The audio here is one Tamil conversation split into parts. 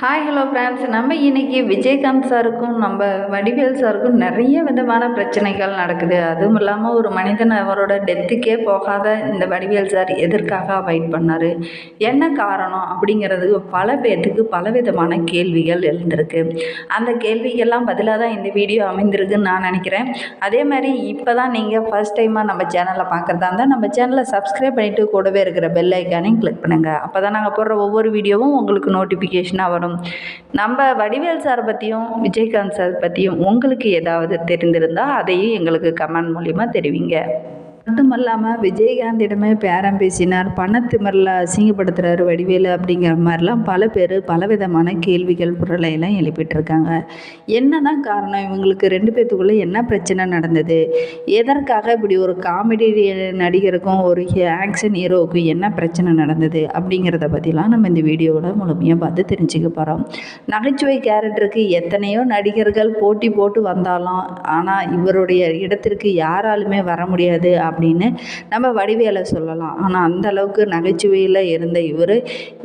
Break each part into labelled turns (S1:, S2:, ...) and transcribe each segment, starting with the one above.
S1: ஹாய் ஹலோ ஃப்ரெண்ட்ஸ் நம்ம இன்றைக்கி விஜயகாந்த் சாருக்கும் நம்ம வடிவேல் சாருக்கும் நிறைய விதமான பிரச்சனைகள் நடக்குது. அதுவும் இல்லாமல் ஒரு மனிதன் அவரோட டெத்துக்கே போகாத இந்த வடிவேல் சார் எதற்காக அவாய்ட் பண்ணார்? என்ன காரணம்? அப்படிங்கிறதுக்கு பல பேர்த்துக்கு பல விதமான கேள்விகள் எழுந்திருக்கு. அந்த கேள்விகள்லாம் பதிலாக தான் இந்த வீடியோ அமைந்திருக்குன்னு நான் நினைக்கிறேன். அதே மாதிரி இப்போ தான் நீங்கள் ஃபஸ்ட் டைமாக நம்ம சேனலை பார்க்குறதா இருந்தால் நம்ம சேனலை சப்ஸ்கிரைப் பண்ணிவிட்டு கூடவே இருக்கிற பெல் ஐக்கானையும் கிளிக் பண்ணுங்கள் அப்போ தான் நாங்கள் போடுற ஒவ்வொரு வீடியோவும் உங்களுக்கு நோட்டிஃபிகேஷனாக வரும். நம்ம வடிவேல் சார் பற்றியும் விஜயகாந்த் சார் பற்றியும் உங்களுக்கு ஏதாவது தெரிந்திருந்தால் அதையும் எங்களுக்கு கமெண்ட் மூலிமா தெரிவிங்க. மட்டுமல்லாமல் விஜயகாந்திடமே பேரம் பேசினார் பணத்திமரில் அசிங்கப்படுத்துகிறார் வடிவேலு அப்படிங்கிற மாதிரிலாம் பல பேர் பலவிதமான கேள்விகள் புரளையெல்லாம் எழுப்பிட்டுருக்காங்க. என்ன தான் காரணம்? இவங்களுக்கு ரெண்டு பேர்த்துக்குள்ளே என்ன பிரச்சனை நடந்தது? எதற்காக இப்படி ஒரு காமெடி நடிகருக்கும் ஒரு ஆக்ஷன் ஹீரோவுக்கும் என்ன பிரச்சனை நடந்தது? அப்படிங்கிறத பற்றிலாம் நம்ம இந்த வீடியோவில் முழுமையாக பார்த்து தெரிஞ்சுக்க போகிறோம் நகைச்சுவை கேரக்டருக்கு எத்தனையோ நடிகர்கள் போட்டி போட்டு வந்தாலும் ஆனால் இவருடைய இடத்திற்கு யாராலுமே வர முடியாது அப்படின்னு நம்ம வடிவேலை சொல்லலாம். ஆனால் அந்த அளவுக்கு நகைச்சுவையில் இருந்த இவர்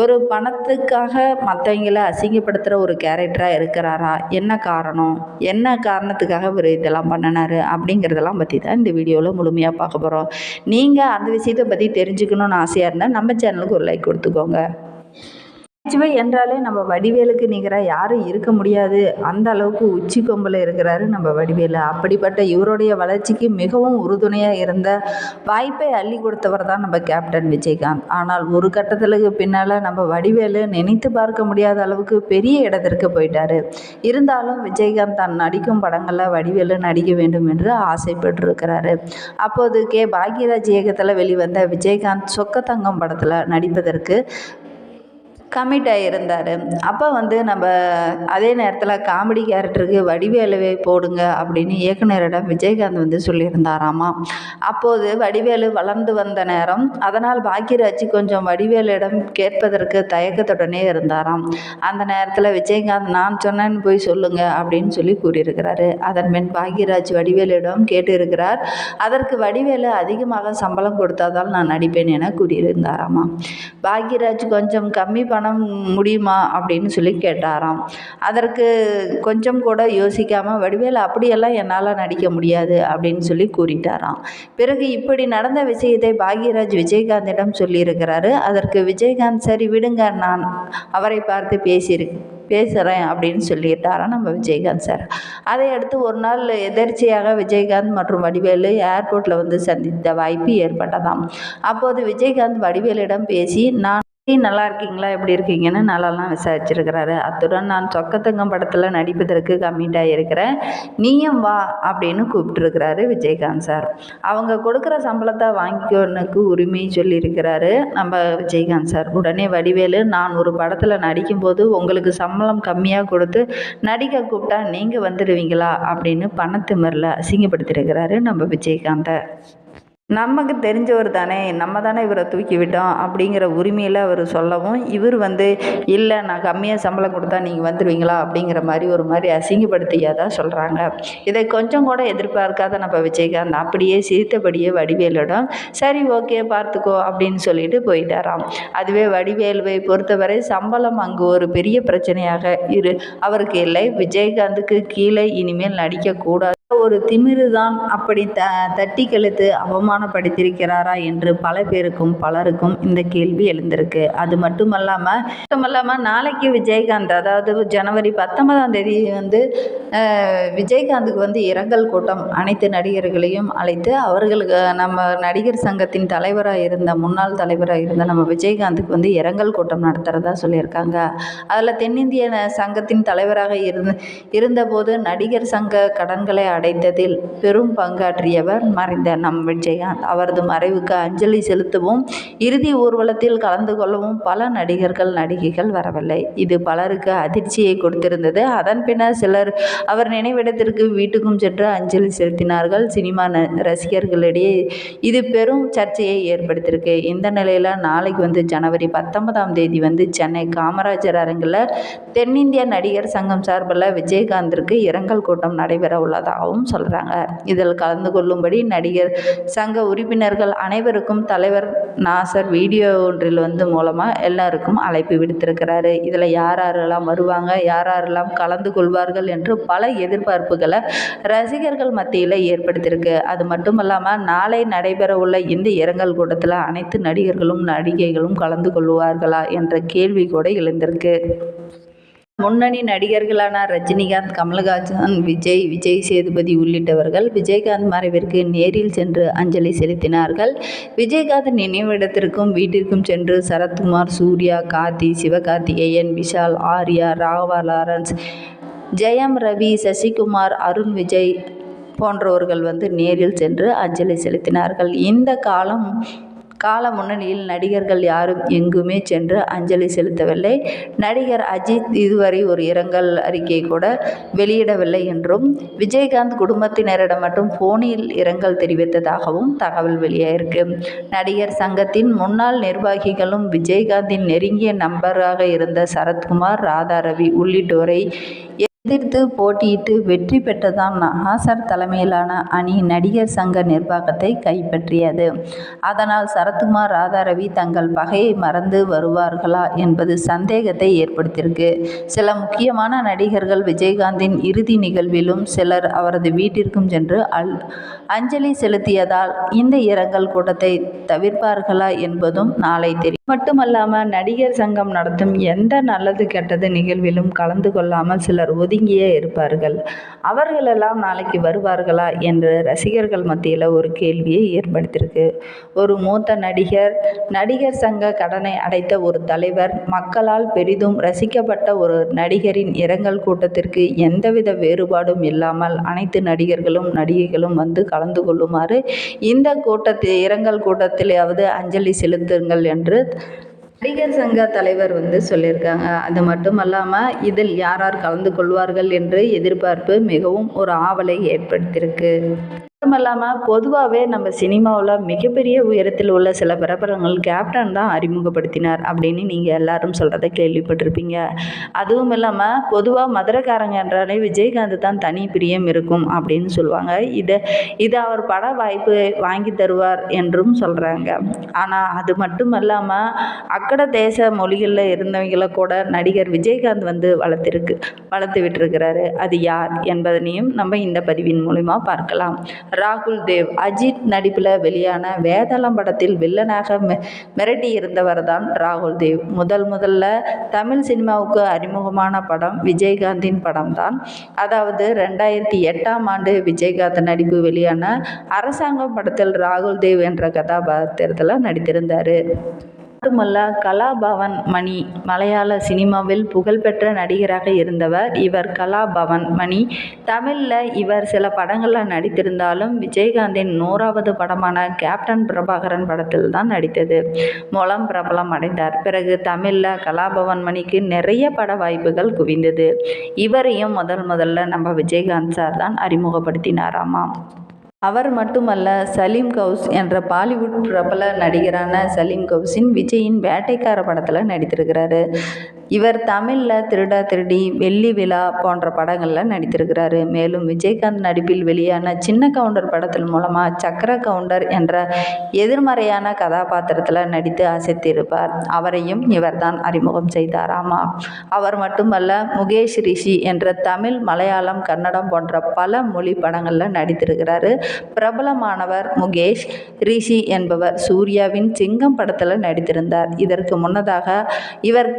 S1: ஒரு பணத்துக்காக மற்றவங்கள அசிங்கப்படுத்துகிற ஒரு கேரக்டராக இருக்கிறாரா? என்ன காரணம்? என்ன காரணத்துக்காக இவர் இதெல்லாம் பண்ணினார்? அப்படிங்கிறதெல்லாம் பற்றி தான் இந்த வீடியோவில் முழுமையாக பார்க்க போகிறோம் நீங்கள் அந்த விஷயத்தை பற்றி தெரிஞ்சுக்கணும்னு ஆசையாக இருந்தால் நம்ம சேனலுக்கு ஒரு லைக் கொடுத்துக்கோங்க. நகைச்சுவை என்றாலே நம்ம வடிவேலுக்கு நிகராக யாரும் இருக்க முடியாது. அந்த அளவுக்கு உச்சி கொம்பில் இருக்கிறாரு நம்ம வடிவேலு. அப்படிப்பட்ட இவருடைய வளர்ச்சிக்கு மிகவும் உறுதுணையாக இருந்த வாய்ப்பை அள்ளி கொடுத்தவர் தான் நம்ம கேப்டன் விஜயகாந்த். ஆனால் ஒரு கட்டத்திற்கு பின்னால் நம்ம வடிவேலு நினைத்து பார்க்க முடியாத அளவுக்கு பெரிய இடத்திற்கு போயிட்டாரு. இருந்தாலும் விஜயகாந்த் தான் நடிக்கும் படங்களில் வடிவேலு நடிக்க வேண்டும் என்று ஆசைப்பட்டிருக்கிறாரு. அப்போது கே. பாக்யராஜ் இயக்கத்தில் வெளிவந்த விஜயகாந்த் சொக்கத்தங்கம் படத்தில் நடிப்பதற்கு கமிட் ஆகியிருந்தார் அப்போ வந்து நம்ம அதே நேரத்தில் காமெடி கேரக்டருக்கு வடிவேலுவை போடுங்க அப்படின்னு இயக்குனரிடம் விஜயகாந்த் வந்து சொல்லியிருந்தாராமா. அப்போது வடிவேலு வளர்ந்து வந்த நேரம் அதனால் பாக்கியராஜ் கொஞ்சம் வடிவேலிடம் கேட்பதற்கு தயக்கத்துடனே இருந்தாராம். அந்த நேரத்தில் விஜயகாந்த் நான் சொன்னேன்னு போய் சொல்லுங்க அப்படின்னு சொல்லி கூறியிருக்கிறாரு. அதன் பின் பாக்யராஜ் வடிவேலிடம் கேட்டிருக்கிறார் அதற்கு வடிவேலு அதிகமாக சம்பளம் கொடுத்தாதால் நான் நடிப்பேன் என கூறியிருந்தாராமா. பாக்யராஜ் கொஞ்சம் கம்மி பணம் முடியுமா அப்படின்னு சொல்லி கேட்டாராம். அதற்கு கொஞ்சம் கூட யோசிக்காமல் வடிவேலு அப்படியெல்லாம் என்னால் நடிக்க முடியாது அப்படின்னு சொல்லி கூறிட்டாராம். பிறகு இப்படி நடந்த விஷயத்தை பாக்யராஜ் விஜயகாந்திடம் சொல்லியிருக்கிறாரு. அதற்கு விஜயகாந்த் சரி விடுங்க நான் அவரை பார்த்து பேசியிரு பேசுகிறேன் அப்படின்னு சொல்லிட்டாராம் நம்ம விஜயகாந்த் சார். அதை அடுத்து ஒரு நாள் எதர்ச்சியாக விஜயகாந்த் மற்றும் வடிவேலு ஏர்போர்ட்டில் வந்து சந்தித்த வாய்ப்பு ஏற்பட்டதாம். அப்போது விஜயகாந்த் வடிவேலிடம் பேசி நான் நல்லா இருக்கீங்களா? எப்படி இருக்கீங்கன்னு நல்லாலாம் விசாரிச்சிருக்கிறாரு. அத்துடன் நான் சொக்கத்தங்கம் படத்தில் நடிப்பதற்கு கம்மிட்டாக இருக்கிறேன் நீயும் வா அப்படின்னு கூப்பிட்டுருக்கிறாரு விஜயகாந்த் சார். அவங்க கொடுக்குற சம்பளத்தை வாங்கிக்கணுக்கு உரிமை சொல்லியிருக்கிறாரு நம்ம விஜயகாந்த் சார். உடனே வடிவேலு நான் ஒரு படத்தில் நடிக்கும்போது உங்களுக்கு சம்பளம் கம்மியாக கொடுத்து நடிக்க கூப்பிட்டா நீங்கள் வந்துடுவீங்களா அப்படின்னு பணத்திமரில் அசிங்கப்படுத்தியிருக்கிறாரு நம்ம விஜயகாந்தை. நமக்கு தெரிஞ்சவர் தானே நம்ம தானே இவரை தூக்கி விட்டோம் அப்படிங்கிற உரிமையில் அவர் சொல்லவும் இவர் வந்து இல்லை நான் கம்மியாக சம்பளம் கொடுத்தா நீங்கள் வந்துடுவீங்களா அப்படிங்கிற மாதிரி ஒரு மாதிரி அசிங்கப்படுத்தியாதான் சொல்கிறாங்க இதை கொஞ்சம் கூட எதிர்பார்க்காத நம்ம விஜயகாந்த் அப்படியே சிரித்தபடியே வடிவேலிடம் சரி ஓகே பார்த்துக்கோ அப்படின்னு சொல்லிட்டு போயிட்டாராம். அதுவே வடிவேலுவை பொறுத்தவரை சம்பளம் அங்கு ஒரு பெரிய பிரச்சனையாக இரு அவருக்கு இல்லை விஜயகாந்துக்கு கீழே இனிமேல் நடிக்கக்கூடாது ஒரு திமிரு தான் அப்படி த தட்டி கழுத்து அவமானப்படுத்தியிருக்கிறாரா என்று பல பேருக்கும் பலருக்கும் இந்த கேள்வி எழுந்திருக்கு. அது மட்டுமல்லாமல் மட்டுமல்லாமல் நாளைக்கு விஜயகாந்த் அதாவது ஜனவரி பத்தொன்பதாம் தேதி வந்து விஜயகாந்துக்கு வந்து இரங்கல் கூட்டம் அனைத்து நடிகர்களையும் அழைத்து அவர்களுக்கு நம்ம நடிகர் சங்கத்தின் தலைவராக இருந்த முன்னாள் தலைவராக இருந்த நம்ம விஜயகாந்துக்கு வந்து இரங்கல் கூட்டம் நடத்துகிறதா சொல்லியிருக்காங்க. அதில் தென்னிந்திய சங்கத்தின் தலைவராக இருந்த இருந்தபோது நடிகர் சங்க கடன்களை அடை அடைந்ததில் பெரும் பங்காற்றியவர் மறைந்த நம் விஜயகாந்த். அவரது மறைவுக்கு அஞ்சலி செலுத்தவும் இறுதி ஊர்வலத்தில் கலந்து கொள்ளவும் பல நடிகர்கள் நடிகைகள் வரவில்லை. இது பலருக்கு அதிர்ச்சியை கொடுத்திருந்தது. அதன் பின்னர் சிலர் அவர் நினைவிடத்திற்கு வீட்டுக்கும் சென்று அஞ்சலி செலுத்தினார்கள். சினிமா ரசிகர்களிடையே இது பெரும் சர்ச்சையை ஏற்படுத்தியிருக்கு. இந்த நிலையில் நாளைக்கு வந்து ஜனவரி பத்தொன்பதாம் தேதி வந்து சென்னை காமராஜர் அரங்கில் தென்னிந்திய நடிகர் சங்கம் சார்பில் விஜயகாந்திற்கு இரங்கல் கூட்டம் நடைபெற உள்ளதாகவும் இருப்பதாகவும் சொல்கிறாங்க இதில் கலந்து கொள்ளும்படி நடிகர் சங்க உறுப்பினர்கள் அனைவருக்கும் தலைவர் நாசர் வீடியோ ஒன்றில் வந்து மூலமாக எல்லாருக்கும் அழைப்பு விடுத்திருக்கிறாரு. இதில் யார் யாரெல்லாம் வருவாங்க யார் யாரெல்லாம் கலந்து கொள்வார்கள் என்று பல எதிர்பார்ப்புகளை ரசிகர்கள் மத்தியில் ஏற்படுத்தியிருக்கு. அது மட்டும் இல்லாமல் நாளை நடைபெற உள்ள இந்த இரங்கல் கூட்டத்தில் அனைத்து நடிகர்களும் நடிகைகளும் கலந்து கொள்வார்களா என்ற கேள்வி கூட எழுந்திருக்கு. முன்னணி நடிகர்களான ரஜினிகாந்த் கமலஹாசன் விஜய் விஜய் சேதுபதி உள்ளிட்டவர்கள் விஜயகாந்த் மறைவிற்கு நேரில் சென்று அஞ்சலி செலுத்தினார்கள். விஜயகாந்த் நினைவிடத்திற்கும் வீட்டிற்கும் சென்று சரத்குமார் சூர்யா கார்த்தி சிவகார்த்திகேயன் விஷால் ஆர்யா ராகவா லாரன்ஸ் ஜெயம் ரவி சசிகுமார் அருண் விஜய் போன்றவர்கள் வந்து நேரில் சென்று அஞ்சலி செலுத்தினார்கள். இந்த காலம் கால முன்னணியில் நடிகர்கள் யாரும் எங்குமே சென்று அஞ்சலி செலுத்தவில்லை. நடிகர் அஜித் இதுவரை ஒரு இரங்கல் அறிக்கை கூட வெளியிடவில்லை என்றும் விஜயகாந்த் குடும்பத்தினரிடம் மட்டும் போனில் இரங்கல் தெரிவித்ததாகவும் தகவல் வெளியாயிருக்கு. நடிகர் சங்கத்தின் முன்னாள் நிர்வாகிகளும் விஜயகாந்தின் நெருங்கிய நண்பராக இருந்த சரத்குமார் ராதா ரவி உள்ளிட்டோரை எதிர்த்து போட்டியிட்டு வெற்றி பெற்றதான் நாசர் தலைமையிலான அணி நடிகர் சங்க நிர்வாகத்தை கைப்பற்றியது. அதனால் சரத்குமார் ராதாரவி தங்கள் பகையை மறந்து வருவார்களா என்பது சந்தேகத்தை ஏற்படுத்தியிருக்கு. சில முக்கியமான நடிகர்கள் விஜயகாந்தின் இறுதி நிகழ்விலும் சிலர் அவரது வீட்டிற்கும் சென்று அல் அஞ்சலி செலுத்தியதால் இந்த இரங்கல் கூட்டத்தை தவிர்ப்பார்களா என்பதும் நாளை தெரியும். மட்டுமல்லாமல் நடிகர் சங்கம் நடத்தும் எந்த நல்லது கெட்டது நிகழ்விலும் கலந்து கொள்ளாமல் சிலர் ஒதுங்கியே இருப்பார்கள். அவர்களெல்லாம் நாளைக்கு வருவார்களா என்று ரசிகர்கள் மத்தியில் ஒரு கேள்வியை ஏற்படுத்தியிருக்கு. ஒரு மூத்த நடிகர் நடிகர் சங்க கடனை அடைத்த ஒரு தலைவர் மக்களால் பெரிதும் ரசிக்கப்பட்ட ஒரு நடிகரின் இரங்கல் கூட்டத்திற்கு எந்தவித வேறுபாடும் இல்லாமல் அனைத்து நடிகர்களும் நடிகைகளும் வந்து கலந்து கொள்ளுமாறு இந்த கூட்டத்தில் இரங்கல் கூட்டத்திலாவது அஞ்சலி செலுத்துங்கள் என்று நடிகர் சங்க தலைவர் வந்து சொல்லியிருக்காங்க. அது மட்டும் அல்லாமல் இதில் யார் யார் கலந்து கொள்வார்கள் என்று எதிர்பார்ப்பு மிகவும் ஒரு ஆவலை ஏற்படுத்தியிருக்கு. மட்டுமல்லாமல் பொதுவாகவே நம்ம சினிமாவில் மிகப்பெரிய உயரத்தில் உள்ள சில பிரபலங்கள் கேப்டன் தான் அறிமுகப்படுத்தினார் அப்படின்னு நீங்கள் எல்லாரும் சொல்கிறத கேள்விப்பட்டிருப்பீங்க. அதுவும் இல்லாமல் பொதுவாக மதுரக்காரங்க என்றாலே விஜயகாந்த் தான் தனி பிரியம் இருக்கும் அப்படின்னு சொல்லுவாங்க. இதை இதை அவர் பட வாய்ப்பு வாங்கி தருவார் என்றும் சொல்கிறாங்க ஆனால் அது மட்டும் இல்லாமல் அக்கட தேச மொழிகளில் இருந்தவங்களை கூட நடிகர் விஜயகாந்த் வந்து வளர்த்திருக்கு வளர்த்து விட்டுருக்கிறாரு. அது யார் என்பதனையும் நம்ம இந்த பதிவின் மூலிமா பார்க்கலாம். ராகுல் தேவ். அஜித் நடிப்பில் வெளியான வேதாளம் படத்தில் வில்லனாக மெ மிரட்டி இருந்தவர் தான் ராகுல் தேவ். முதல் முதல்ல தமிழ் சினிமாவுக்கு அறிமுகமான படம் விஜயகாந்தின் படம் தான் அதாவது ரெண்டாயிரத்தி எட்டாம் ஆண்டு விஜயகாந்த் நடிப்பு வெளியான அரசாங்கம் படத்தில் ராகுல் தேவ் என்ற கதாபாத்திரத்தில் நடித்திருந்தார். மட்டுமல்ல கலாபவன் மணி மலையாள சினிமாவில் புகழ்பெற்ற நடிகராக இருந்தவர் இவர் கலாபவன் மணி. தமிழில் இவர் சில படங்களில் நடித்திருந்தாலும் விஜயகாந்தின் நூறாவது படமான கேப்டன் பிரபாகரன் படத்தில் தான் நடித்தது. மூலம் பிரபலம் அடைந்தார். பிறகு தமிழில் கலாபவன் மணிக்கு நிறைய பட வாய்ப்புகள் குவிந்தது. இவரையும் முதல் முதல்ல நம்ம விஜயகாந்த் சார் தான் அறிமுகப்படுத்தினாராமாம். அவர் மட்டுமல்ல சலீம் கவுஸ் என்ற பாலிவுட் பிரபல நடிகரான சலீம் கவுஸின் விஜயின் வேட்டைக்கார படத்தில் நடித்திருக்கிறாரு. இவர் தமிழில் திருடா திருடி வெள்ளி விழா போன்ற படங்களில் நடித்திருக்கிறாரு. மேலும் விஜயகாந்த் நடிப்பில் வெளியான சின்ன கவுண்டர் படத்தின் மூலமாக சக்கர கவுண்டர் என்ற எதிர்மறையான கதாபாத்திரத்தில் நடித்து அசைத்திருப்பார். அவரையும் இவர்தான் அறிமுகம் செய்தார். ஆமாம் அவர் மட்டுமல்ல முகேஷ் ரிஷி என்ற தமிழ் மலையாளம் கன்னடம் போன்ற பல மொழி படங்களில் நடித்திருக்கிறாரு. பிரபலமானவர் முகேஷ் ரிஷி என்பவர் சூர்யாவின் சிங்கம் படத்தில் நடித்திருந்தார். இதற்கு முன்னதாக இவர்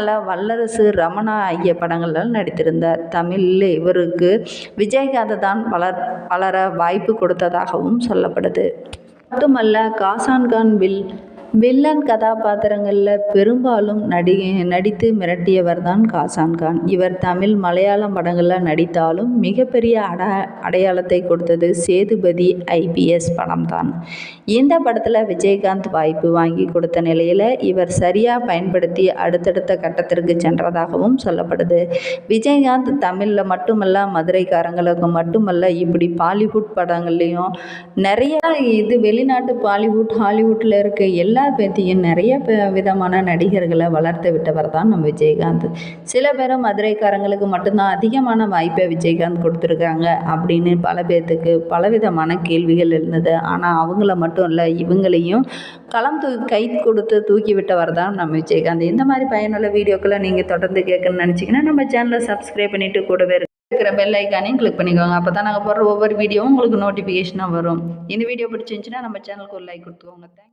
S1: படங்களில் வல்லரசு ரமணா ஐய படங்களில் நடித்திருந்தார். தமிழில் இவருக்கு விஜயகாந்த் தான் பலர் பலர வாய்ப்பு கொடுத்ததாகவும் சொல்லப்படுது. மட்டுமல்ல காசான்கான் வில் வில்லன் கதாபாத்திரங்களில் பெரும்பாலும் நடி நடித்து மிரட்டியவர் தான் காசான் கான். இவர் தமிழ் மலையாளம் படங்களில் நடித்தாலும் மிகப்பெரிய அட அடையாளத்தை கொடுத்தது சேதுபதி ஐபிஎஸ் படம் தான் இந்த படத்தில் விஜயகாந்த் வாய்ப்பு வாங்கி கொடுத்த நிலையில் இவர் சரியாக பயன்படுத்தி அடுத்தடுத்த கட்டத்திற்கு சென்றதாகவும் சொல்லப்படுது. விஜயகாந்த் தமிழில் மட்டுமல்ல மதுரைக்காரங்களுக்கு மட்டுமல்ல இப்படி பாலிவுட் படங்கள்லேயும் நிறையா இது வெளிநாட்டு பாலிவுட் ஹாலிவுட்டில் இருக்க எல்லா எல்லா பேர்த்தையும் நிறைய பே- விதமான நடிகர்களை வளர்த்து விட்டவர் தான் நம்ம விஜயகாந்த். சில பேர் மதுரைக்காரங்களுக்கு மட்டும்தான் அதிகமான வாய்ப்பை விஜயகாந்த் கொடுத்துருக்காங்க அப்படின்னு பல பேர்த்துக்கு பலவிதமான கேள்விகள் இருந்தது. ஆனால் அவங்கள மட்டும் இல்லை இவங்களையும் களம் தூக்கி கை கொடுத்து தூக்கி விட்டவர் தான் நம்ம விஜயகாந்த். இந்த மாதிரி பயனுள்ள வீடியோக்களை நீங்கள் தொடர்ந்து கேட்கணும்னு நினச்சிங்கன்னா நம்ம சேனலை சப்ஸ்கிரைப் பண்ணிவிட்டு கூடவே இருக்கிற பெல் ஐக்கானையும் கிளிக் பண்ணிக்கோங்க. அப்போ தான் நாங்கள் போடுற ஒவ்வொரு வீடியோவும் உங்களுக்கு நோட்டிஃபிகேஷனாக வரும். இந்த வீடியோ பிடிச்சிருந்துச்சுன்னா நம்ம சேனலுக்கு ஒரு லைக் கொடுத்துக்கோங்க. தேங்க்ஸ்